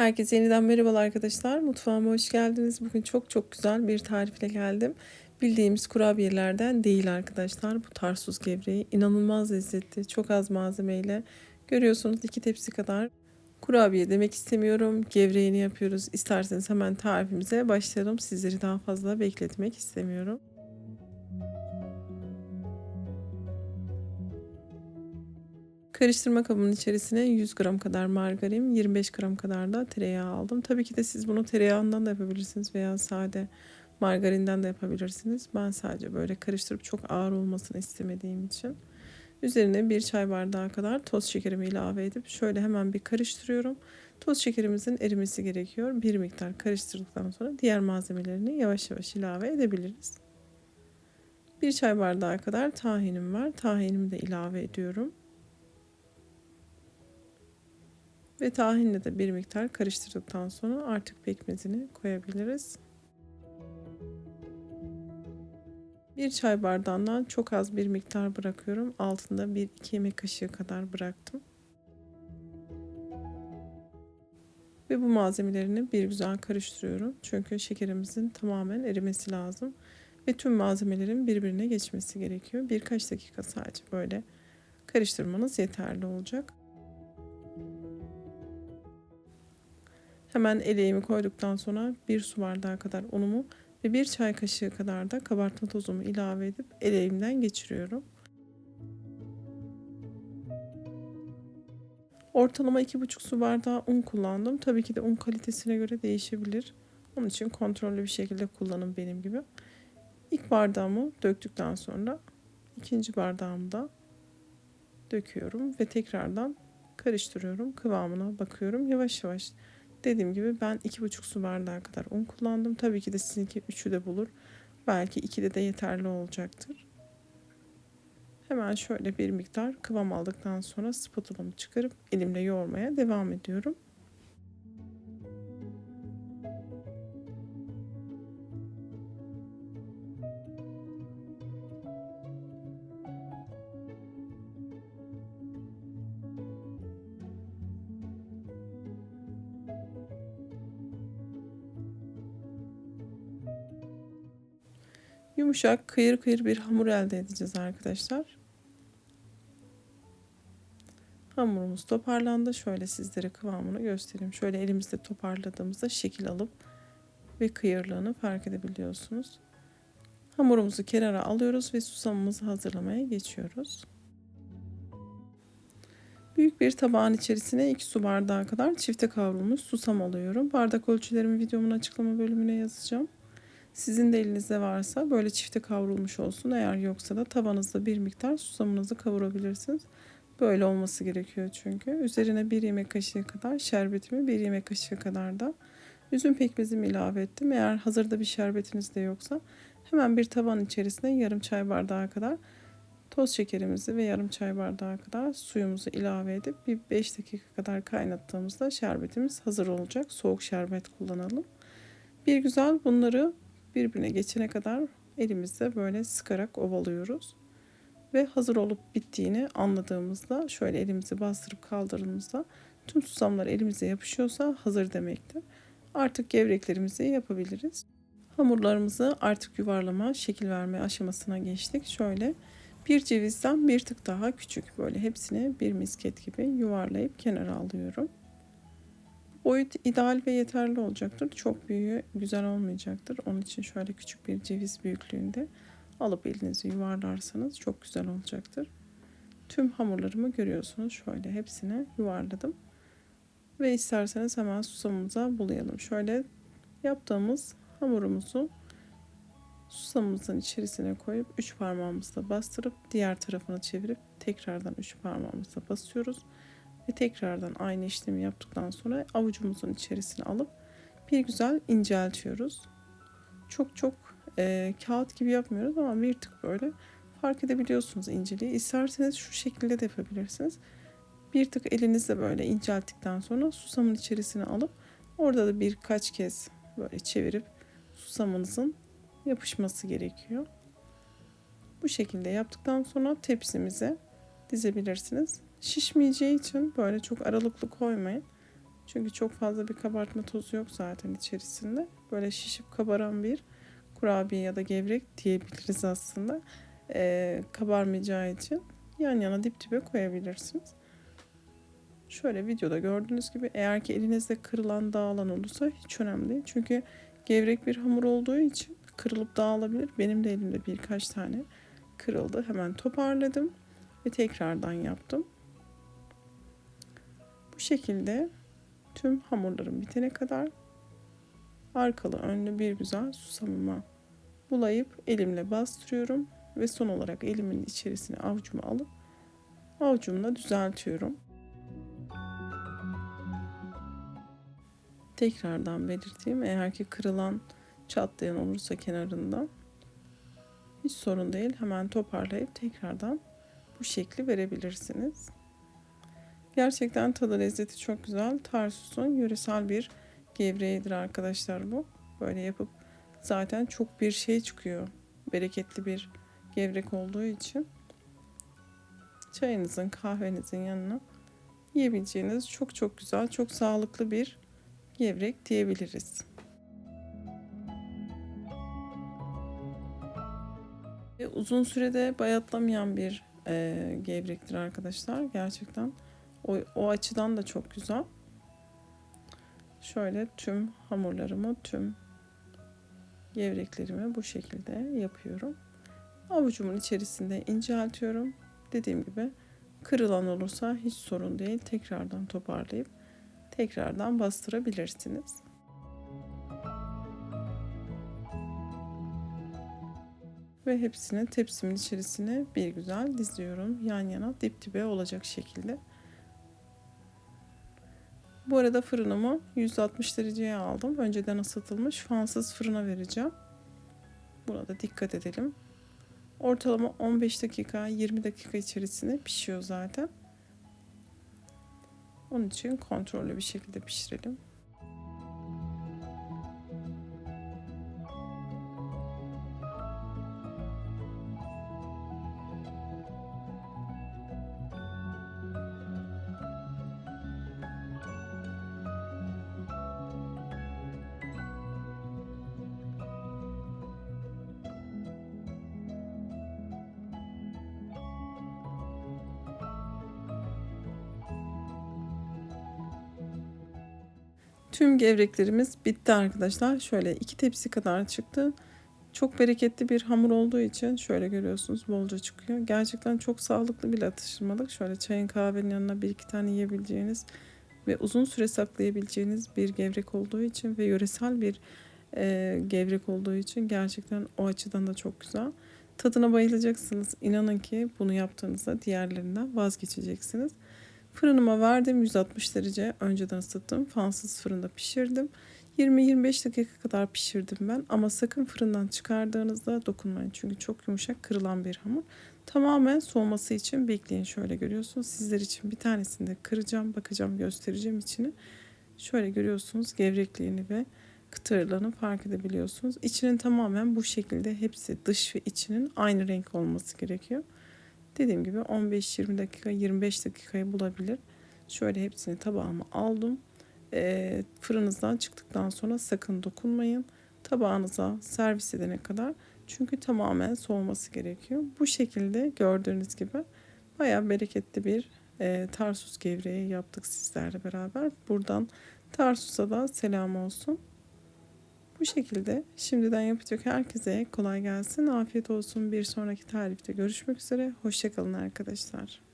Herkese yeniden merhabalar arkadaşlar. Mutfağıma hoş geldiniz. Bugün çok çok güzel bir tarifle geldim. Bildiğimiz kurabiyelerden değil arkadaşlar. Bu tarsuz gevreği inanılmaz lezzetli. Çok az malzemeyle. Görüyorsunuz iki tepsi kadar. Kurabiye demek istemiyorum. Gevreğini yapıyoruz. İsterseniz hemen tarifimize başlayalım. Sizleri daha fazla bekletmek istemiyorum. Karıştırma kabının içerisine 100 gram kadar margarin, 25 gram kadar da tereyağı aldım. Tabii ki de siz bunu tereyağından da yapabilirsiniz veya sade margarinden de yapabilirsiniz. Ben sadece böyle karıştırıp çok ağır olmasını istemediğim için. Üzerine bir çay bardağı kadar toz şekerimi ilave edip şöyle hemen bir karıştırıyorum. Toz şekerimizin erimesi gerekiyor. Bir miktar karıştırdıktan sonra diğer malzemelerini yavaş yavaş ilave edebiliriz. Bir çay bardağı kadar tahinim var. Tahinimi de ilave ediyorum. Ve tahinle de bir miktar karıştırdıktan sonra artık pekmezini koyabiliriz. Bir çay bardağından çok az bir miktar bırakıyorum. Altında 1-2 yemek kaşığı kadar bıraktım. Ve bu malzemelerini bir güzel karıştırıyorum. Çünkü şekerimizin tamamen erimesi lazım. Ve tüm malzemelerin birbirine geçmesi gerekiyor. Birkaç dakika sadece böyle karıştırmanız yeterli olacak. Hemen eleğimi koyduktan sonra bir su bardağı kadar unumu ve bir çay kaşığı kadar da kabartma tozumu ilave edip eleğimden geçiriyorum. Ortalama 2,5 su bardağı un kullandım. Tabii ki de un kalitesine göre değişebilir. Onun için kontrollü bir şekilde kullanın benim gibi. İlk bardağımı döktükten sonra ikinci bardağımı da döküyorum ve tekrardan karıştırıyorum. Kıvamına bakıyorum. Yavaş yavaş Dediğim gibi ben 2,5 su bardağı kadar un kullandım. Tabii ki de sizinki 3'ü de bulur. Belki 2'de de yeterli olacaktır. Hemen şöyle bir miktar kıvam aldıktan sonra spatulamı çıkarıp elimle yoğurmaya devam ediyorum. Yumuşak kıyır kıyır bir hamur elde edeceğiz arkadaşlar. Hamurumuz toparlandı. Şöyle sizlere kıvamını göstereyim. Şöyle elimizde toparladığımızda şekil alıp ve kıyırlığını fark edebiliyorsunuz. Hamurumuzu kenara alıyoruz ve susamımızı hazırlamaya geçiyoruz. Büyük bir tabağın içerisine 2 su bardağı kadar çifte kavrulmuş susam alıyorum. Bardak ölçülerimi videomun açıklama bölümüne yazacağım. Sizin de elinizde varsa böyle çifte kavrulmuş olsun. Eğer yoksa da tavanızda bir miktar susamınızı kavurabilirsiniz. Böyle olması gerekiyor çünkü. Üzerine bir yemek kaşığı kadar şerbetimi, bir yemek kaşığı kadar da üzüm pekmezimi ilave ettim. Eğer hazırda bir şerbetiniz de yoksa hemen bir tavan içerisine yarım çay bardağı kadar toz şekerimizi ve yarım çay bardağı kadar suyumuzu ilave edip bir 5 dakika kadar kaynattığımızda şerbetimiz hazır olacak. Soğuk şerbet kullanalım. Bir güzel bunları birbirine geçene kadar elimizde böyle sıkarak ovalıyoruz. Ve hazır olup bittiğini anladığımızda şöyle elimizi bastırıp kaldırdığımızda tüm susamlar elimize yapışıyorsa hazır demektir. Artık gevreklerimizi yapabiliriz. Hamurlarımızı artık yuvarlama, şekil verme aşamasına geçtik. Şöyle bir cevizden bir tık daha küçük böyle hepsini bir misket gibi yuvarlayıp kenara alıyorum. Boyut ideal ve yeterli olacaktır. Çok büyüğü güzel olmayacaktır. Onun için şöyle küçük bir ceviz büyüklüğünde alıp elinizi yuvarlarsanız çok güzel olacaktır. Tüm hamurlarımı görüyorsunuz. Şöyle hepsini yuvarladım. Ve isterseniz hemen susamımıza bulayalım. Şöyle yaptığımız hamurumuzu susamımızın içerisine koyup üç parmağımızla bastırıp diğer tarafını çevirip tekrardan üç parmağımızla basıyoruz. Ve tekrardan aynı işlemi yaptıktan sonra avucumuzun içerisine alıp bir güzel inceltiyoruz. Çok çok e, kağıt gibi yapmıyoruz ama bir tık böyle fark edebiliyorsunuz inceliği. İsterseniz şu şekilde de yapabilirsiniz. Bir tık elinizle böyle incelttikten sonra susamın içerisine alıp orada da birkaç kez böyle çevirip susamınızın yapışması gerekiyor. Bu şekilde yaptıktan sonra tepsimize dizebilirsiniz. Şişmeyeceği için böyle çok aralıklı koymayın. Çünkü çok fazla bir kabartma tozu yok zaten içerisinde. Böyle şişip kabaran bir kurabiye ya da gevrek diyebiliriz aslında. Ee, kabarmayacağı için yan yana dip dibe koyabilirsiniz. Şöyle videoda gördüğünüz gibi eğer ki elinizde kırılan dağılan olursa hiç önemli değil. Çünkü gevrek bir hamur olduğu için kırılıp dağılabilir. Benim de elimde birkaç tane kırıldı. Hemen toparladım ve tekrardan yaptım. Bu şekilde tüm hamurlarım bitene kadar arkalı önlü bir güzel susamıma bulayıp elimle bastırıyorum ve son olarak elimin içerisine avucumu alıp avucumla düzeltiyorum. Tekrardan belirteyim eğer ki kırılan çatlayan olursa kenarında hiç sorun değil hemen toparlayıp tekrardan bu şekli verebilirsiniz. Gerçekten tadı lezzeti çok güzel. Tarsus'un yöresel bir gevreğidir arkadaşlar bu. Böyle yapıp zaten çok bir şey çıkıyor. Bereketli bir gevrek olduğu için çayınızın kahvenizin yanına yiyebileceğiniz çok çok güzel, çok sağlıklı bir gevrek diyebiliriz. Uzun sürede bayatlamayan bir e, gevrektir arkadaşlar. Gerçekten o, o açıdan da çok güzel. Şöyle tüm hamurlarımı, tüm gevreklerimi bu şekilde yapıyorum. Avucumun içerisinde inceltiyorum. Dediğim gibi kırılan olursa hiç sorun değil. Tekrardan toparlayıp tekrardan bastırabilirsiniz. Ve hepsini tepsimin içerisine bir güzel diziyorum. Yan yana dip dibe olacak şekilde. Bu arada fırınımı 160 dereceye aldım. Önceden ısıtılmış fansız fırına vereceğim. Buna da dikkat edelim. Ortalama 15 dakika 20 dakika içerisinde pişiyor zaten. Onun için kontrollü bir şekilde pişirelim. Tüm gevreklerimiz bitti arkadaşlar. Şöyle iki tepsi kadar çıktı. Çok bereketli bir hamur olduğu için şöyle görüyorsunuz bolca çıkıyor. Gerçekten çok sağlıklı bir atıştırmalık. Şöyle çayın kahvenin yanına bir iki tane yiyebileceğiniz ve uzun süre saklayabileceğiniz bir gevrek olduğu için ve yöresel bir e, gevrek olduğu için gerçekten o açıdan da çok güzel. Tadına bayılacaksınız. İnanın ki bunu yaptığınızda diğerlerinden vazgeçeceksiniz. Fırınıma verdim 160 derece önceden ısıttım. Fansız fırında pişirdim. 20-25 dakika kadar pişirdim ben ama sakın fırından çıkardığınızda dokunmayın. Çünkü çok yumuşak kırılan bir hamur. Tamamen soğuması için bekleyin. Şöyle görüyorsunuz. Sizler için bir tanesini de kıracağım, bakacağım, göstereceğim içini. Şöyle görüyorsunuz gevrekliğini ve kıtırlığını fark edebiliyorsunuz. İçinin tamamen bu şekilde hepsi dış ve içinin aynı renk olması gerekiyor. Dediğim gibi 15-20 dakika 25 dakikayı bulabilir. Şöyle hepsini tabağıma aldım. E, fırınızdan çıktıktan sonra sakın dokunmayın. Tabağınıza servis edene kadar. Çünkü tamamen soğuması gerekiyor. Bu şekilde gördüğünüz gibi baya bereketli bir e, Tarsus gevreği yaptık sizlerle beraber. Buradan Tarsus'a da selam olsun. Bu şekilde şimdiden yapacak herkese kolay gelsin. Afiyet olsun. Bir sonraki tarifte görüşmek üzere. Hoşçakalın arkadaşlar.